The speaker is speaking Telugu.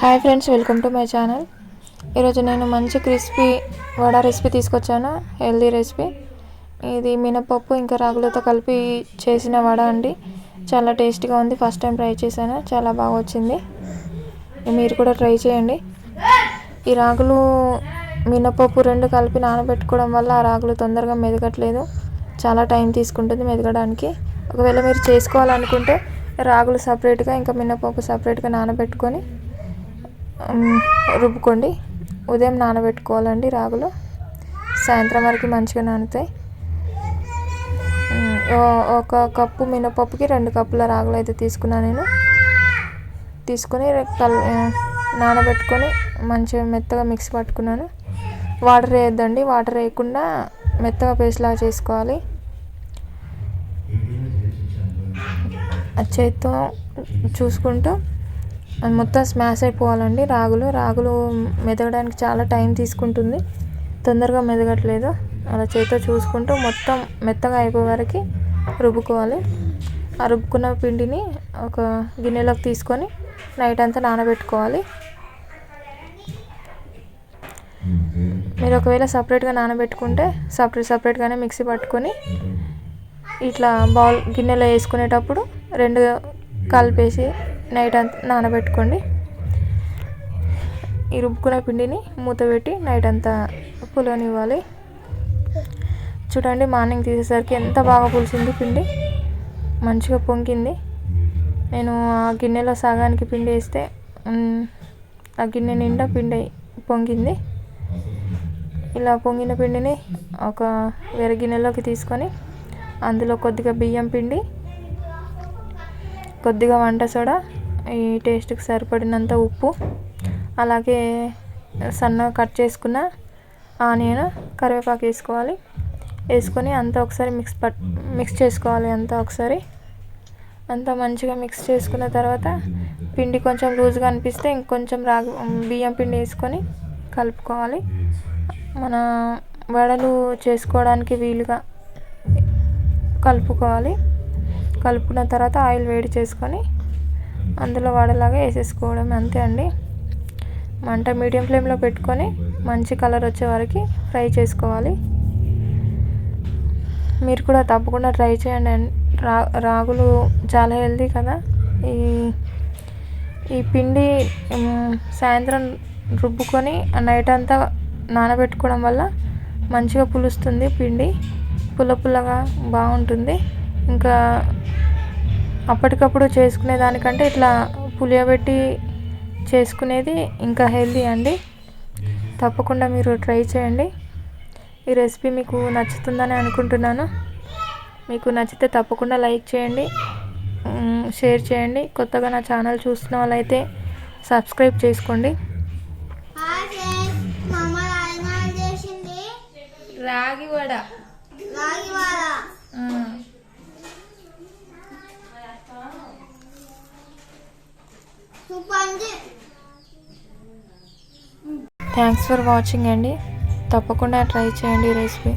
Hi friends welcome to my channel ఈరోజు నేను మంచి క్రిస్పీ వడ రెసిపీ తీసుకొచ్చాను హెల్దీ రెసిపీ ఇది మినపప్పు ఇంకా రాగులతో కలిపి చేసిన వడ అండి. చాలా టేస్టీగా ఉంది ఫస్ట్ టైం ట్రై చేశాను చాలా బాగా వచ్చింది. మీరు కూడా ట్రై చేయండి. ఈ రాగులు మినపప్పు రెండు కలిపి నానబెట్టుకోవడం వల్ల ఆ రాగులు తొందరగా మెదగట్లేదు. చాలా టైం తీసుకుంటుంది మెదగడానికి. ఒకవేళ మీరు చేసుకోవాలనుకుంటే రాగులు సపరేట్గా ఇంకా మినపప్పు సపరేట్గా నానబెట్టుకొని రుబ్బుకోండి. ఉదయం నానబెట్టుకోవాలండి రాగులు. సాయంత్రం వరకు మంచిగా నానుతాయి. ఒక కప్పు మినపప్పుకి రెండు కప్పుల రాగులు అయితే తీసుకున్నాను నేను. తీసుకొని కల్ నానబెట్టుకొని మంచిగా మెత్తగా మిక్స్ పట్టుకున్నాను. వాటర్ వేయద్దండి. వాటర్ వేయకుండా మెత్తగా పేస్ట్ లాగా చేసుకోవాలి. ఆ చేత్తో చూసుకుంటూ మొత్తం స్మాష్ అయిపోవాలండి. రాగులు రాగులు మెదగడానికి చాలా టైం తీసుకుంటుంది. తొందరగా మెదగట్లేదు. అలా చేతితో చూసుకుంటూ మొత్తం మెత్తగా అయిపోయే వరకు రుబ్బుకోవాలి. ఆ రుబ్బుకున్న పిండిని ఒక గిన్నెలోకి తీసుకొని నైట్ అంతా నానబెట్టుకోవాలి. మీరు ఒకవేళ సపరేట్గా నానబెట్టుకుంటే సపరేట్ సపరేట్గానే మిక్సీ పట్టుకొని ఇట్లా బౌల్ గిన్నెలో వేసుకునేటప్పుడు రెండు కలిపేసి నైట్ అంతా నానబెట్టుకోండి. ఈ రుబ్బుకున్న పిండిని మూత పెట్టి నైట్ అంతా పులనివ్వాలి చూడండి మార్నింగ్ తీసేసరికి ఎంత బాగా పులిసింది పిండి. మంచిగా పొంగింది. నేను ఆ గిన్నెలో సగానికి పిండి వేస్తే ఆ గిన్నె నిండా పిండి పొంగింది. ఇలా పొంగిన పిండిని ఒక వేరే గిన్నెలోకి తీసుకొని అందులో కొద్దిగా బియ్యం పిండి కొద్దిగా వంట సోడా ఈ టేస్ట్కి సరిపడినంత ఉప్పు అలాగే సన్నగా కట్ చేసుకున్న ఆనియన్ కరివేపాకు వేసుకోవాలి. వేసుకొని అంతా ఒకసారి మిక్స్ పట్ మిక్స్ చేసుకోవాలి అంతా ఒకసారి. అంతా మంచిగా మిక్స్ చేసుకున్న తర్వాత పిండి కొంచెం లూజ్గా అనిపిస్తే ఇంకొంచెం రాగి బియ్యం పిండి వేసుకొని కలుపుకోవాలి. మన వడలు చేసుకోవడానికి వీలుగా కలుపుకోవాలి. కలుపుకున్న తర్వాత ఆయిల్ వేడి చేసుకొని అందులో వడలాగా వేసేసుకోవడం అంతే అండి. మంట మీడియం ఫ్లేమ్లో పెట్టుకొని మంచి కలర్ వచ్చే వరకు ఫ్రై చేసుకోవాలి. మీరు కూడా తప్పకుండా ట్రై చేయండి రా రాగులు చాలా హెల్దీ కదా. ఈ ఈ పిండి సాయంత్రం రుబ్బుకొని నైట్ అంతా నానబెట్టుకోవడం వల్ల మంచిగా పులుస్తుంది పిండి. పుల్ల పుల్లగా బాగుంటుంది. ఇంకా అప్పటికప్పుడు చేసుకునే దానికంటే ఇట్లా పులియబెట్టి చేసుకునేది ఇంకా హెల్దీ అండి. తప్పకుండా మీరు ట్రై చేయండి. ఈ రెసిపీ మీకు నచ్చుతుందని అనుకుంటున్నాను. మీకు నచ్చితే తప్పకుండా లైక్ చేయండి. షేర్ చేయండి. కొత్తగా నా ఛానల్ చూస్తున్న వాళ్ళైతే సబ్స్క్రైబ్ చేసుకోండి. రాగి వడ. రాగి వార సూపర్ ఉంది థ్యాంక్స్ ఫర్ వాచింగ్ అండి. తప్పకుండా ట్రై చేయండి ఈ రెసిపీ.